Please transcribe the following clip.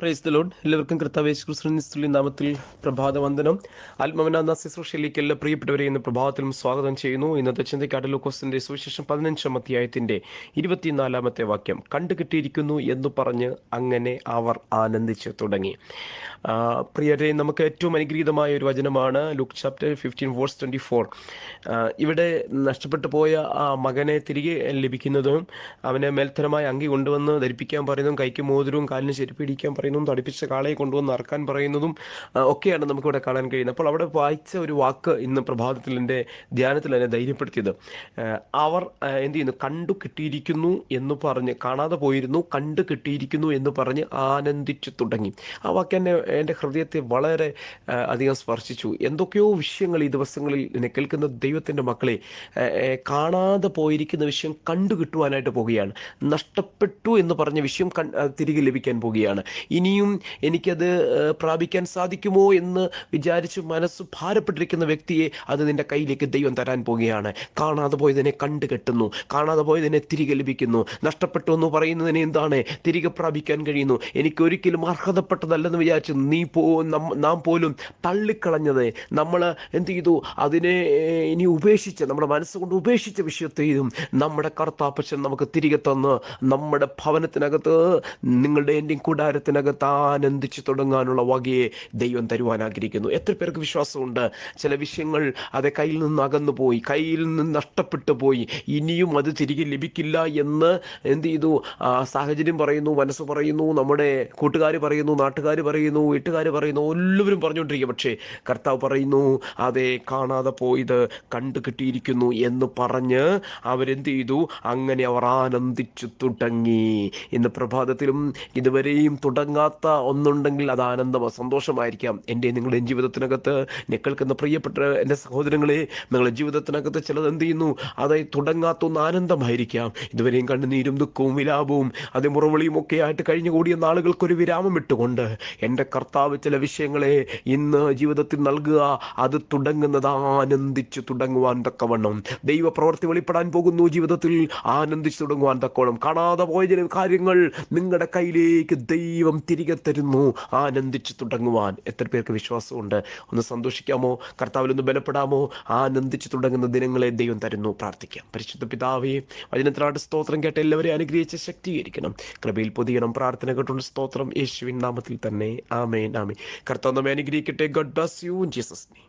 Praise the load എല്ലാവർക്കും കർത്താവേശ് കൃഷ്ണൻ നാമത്തിൽ പ്രഭാത വന്ദനം ആത്മവനാഥ ശുശ്രൂഷയിലേക്ക് എല്ലാ പ്രിയപ്പെട്ടവരെ ഇന്ന് പ്രഭാതത്തിലും സ്വാഗതം ചെയ്യുന്നു. ഇന്നത്തെ ചിന്തക്കാട് ലൂക്കോസിന്റെ സുവിശേഷം പതിനഞ്ചാം അധ്യായത്തിന്റെ ഇരുപത്തിനാലാമത്തെ വാക്യം. കണ്ടുകിട്ടിയിരിക്കുന്നു എന്ന് പറഞ്ഞ് അങ്ങനെ അവർ ആനന്ദിച്ച് തുടങ്ങി. പ്രിയരെ നമുക്ക് ഏറ്റവും അനുഗ്രഹീതമായ ഒരു വചനമാണ് Luke chapter fifteen verse twenty four. ഇവിടെ നഷ്ടപ്പെട്ടു പോയ ആ മകനെ തിരികെ ലഭിക്കുന്നതും അവനെ മേൽത്തരമായ അങ്കി കൊണ്ടുവന്ന് ധരിപ്പിക്കാൻ പറയുന്നതും കൈക്ക് മോതിരവും കാലിന് ചെരുപ്പിടിക്കാൻ പറയുന്നതും തടിപ്പിച്ച കാളയെ കൊണ്ടുവന്ന് അറക്കാൻ പറയുന്നതും ഒക്കെയാണ് നമുക്കിവിടെ കാണാൻ കഴിയുന്നത്. അപ്പോൾ അവിടെ വായിച്ച ഒരു വാക്ക് ഇന്ന് പ്രഭാതത്തിൽ എന്റെ ധ്യാനത്തിൽ എന്നെ ധൈര്യപ്പെടുത്തിയത്. അവർ എന്ത് ചെയ്യുന്നു? കണ്ടു കിട്ടിയിരിക്കുന്നു എന്ന് പറഞ്ഞ് കാണാതെ പോയിരുന്നു കണ്ടു കിട്ടിയിരിക്കുന്നു എന്ന് പറഞ്ഞ് ആനന്ദിച്ചു തുടങ്ങി. ആ വാക്ക് എന്നെ എന്റെ ഹൃദയത്തെ വളരെ അധികം സ്പർശിച്ചു. എന്തൊക്കെയോ വിഷയങ്ങൾ ഈ ദിവസങ്ങളിൽ കേൾക്കുന്ന ദൈവത്തിന്റെ മക്കളെ കാണാതെ പോയിരിക്കുന്ന വിഷയം കണ്ടു കിട്ടുവാനായിട്ട് പോവുകയാണ് നഷ്ടപ്പെട്ടു എന്ന് പറഞ്ഞ വിഷയം തിരികെ ലഭിക്കാൻ പോവുകയാണ് ഇനിയും എനിക്കത് പ്രാപിക്കാൻ സാധിക്കുമോ എന്ന് വിചാരിച്ച് മനസ്സ് ഭാരപ്പെട്ടിരിക്കുന്ന വ്യക്തിയെ അത് നിന്റെ കയ്യിലേക്ക് ദൈവം തരാൻ പോവുകയാണ്. കാണാതെ പോയതിനെ കണ്ടു കെട്ടുന്നു. കാണാതെ പോയതിനെ തിരികെ ലഭിക്കുന്നു. നഷ്ടപ്പെട്ടു എന്ന് പറയുന്നതിനെ എന്താണ്? തിരികെ പ്രാപിക്കാൻ കഴിയുന്നു. എനിക്ക് ഒരിക്കലും അർഹതപ്പെട്ടതല്ലെന്ന് വിചാരിച്ച് നീ പോ നാം പോലും തള്ളിക്കളഞ്ഞത് നമ്മൾ എന്ത് ചെയ്തു? അതിനെ ഇനി ഉപേക്ഷിച്ച് നമ്മുടെ മനസ്സുകൊണ്ട് ഉപേക്ഷിച്ച വിഷയത്തെയും നമ്മുടെ കർത്താപ്പച്ചൻ നമുക്ക് തിരികെ തന്ന് നമ്മുടെ ഭവനത്തിനകത്ത് നിങ്ങളുടെ എന്റെയും കൂടാരത്തിനകത്ത് ആനന്ദിച്ചു തുടങ്ങാനുള്ള വകയെ ദൈവം തരുവാൻ ആഗ്രഹിക്കുന്നു. എത്ര പേർക്ക് വിശ്വാസമുണ്ട്? ചില വിഷയങ്ങൾ അത് കയ്യിൽ നിന്ന് അകന്നു പോയി കയ്യിൽ നിന്ന് നഷ്ടപ്പെട്ടു പോയി. ഇനിയും അത് തിരികെ ലഭിക്കില്ല എന്ന് എന്ത് ചെയ്തു? സാഹചര്യം പറയുന്നു മനസ്സ് പറയുന്നു നമ്മുടെ കൂട്ടുകാർ പറയുന്നു നാട്ടുകാർ പറയുന്നു വീട്ടുകാർ പറയുന്നു എല്ലാവരും പറഞ്ഞുകൊണ്ടിരിക്കുക പക്ഷേ കർത്താവ് പറയുന്നു അതെ കാണാതെ പോയത് കണ്ടു കിട്ടിയിരിക്കുന്നു എന്ന് പറഞ്ഞ് അവരെന്ത് ചെയ്തു? അങ്ങനെ അവർ ആനന്ദിച്ചു തുടങ്ങി. ഇന്ന് പ്രഭാതത്തിലും ഇതുവരെയും തുടങ്ങാത്ത ഒന്നുണ്ടെങ്കിൽ അത് ആനന്ദം സന്തോഷമായിരിക്കാം. എന്റെ നിങ്ങളുടെ ജീവിതത്തിനകത്ത് കേൾക്കുന്ന പ്രിയപ്പെട്ട എന്റെ സഹോദരങ്ങളെ നിങ്ങളുടെ ജീവിതത്തിനകത്ത് ചിലത് എന്ത് ചെയ്യുന്നു? അതായത് തുടങ്ങാത്ത ഒന്ന് ആനന്ദമായിരിക്കാം. ഇതുവരെയും കണ്ണുനീരും ദുഃഖവും വിലാപവും അത് മുറവിളിയും ഒക്കെ ആയിട്ട് കഴിഞ്ഞു കൂടിയ നാളുകൾക്കൊരു വിരാമം ഇട്ടുകൊണ്ട് എന്റെ കർത്താവ് ചില വിഷയങ്ങളെ ഇന്ന് ജീവിതത്തിൽ നൽകുക. അത് തുടങ്ങുന്നത് ആനന്ദിച്ച് തുടങ്ങുവാൻ തക്കവണ്ണം. ദൈവ വെളിപ്പെടാൻ പോകുന്നു ജീവിതത്തിൽ. ആനന്ദിച്ച് തുടങ്ങുവാൻ തക്കവണ്ണം. കാണാതെ പോയ ചില കാര്യങ്ങൾ നിങ്ങളുടെ കയ്യിലേക്ക് ദൈവം തിരികെ തരുന്നു. ആനന്ദിച്ചു തുടങ്ങുവാൻ. എത്ര പേർക്ക് വിശ്വാസമുണ്ട്? ഒന്ന് സന്തോഷിക്കാമോ? കർത്താവിൽ ഒന്ന് ബലപ്പെടാമോ? ആനന്ദിച്ചു തുടങ്ങുന്ന ദിനങ്ങളെ ദൈവം തരുന്നു. പ്രാർത്ഥിക്കാം. പരിശുദ്ധ പിതാവേ വചനത്തിനായിട്ട് സ്തോത്രം കേട്ട എല്ലാവരെയും അനുഗ്രഹിച്ച് ശക്തീകരിക്കണം. കൃപയിൽ പൊതിയണം. പ്രാർത്ഥന കേട്ടുള്ള സ്തോത്രം യേശുവിൻ നാമത്തിൽ തന്നെ. ആമേൻ ആമേ കർത്താവ് നമ്മെ അനുഗ്രഹിക്കട്ടെ. Garh bless you Jesus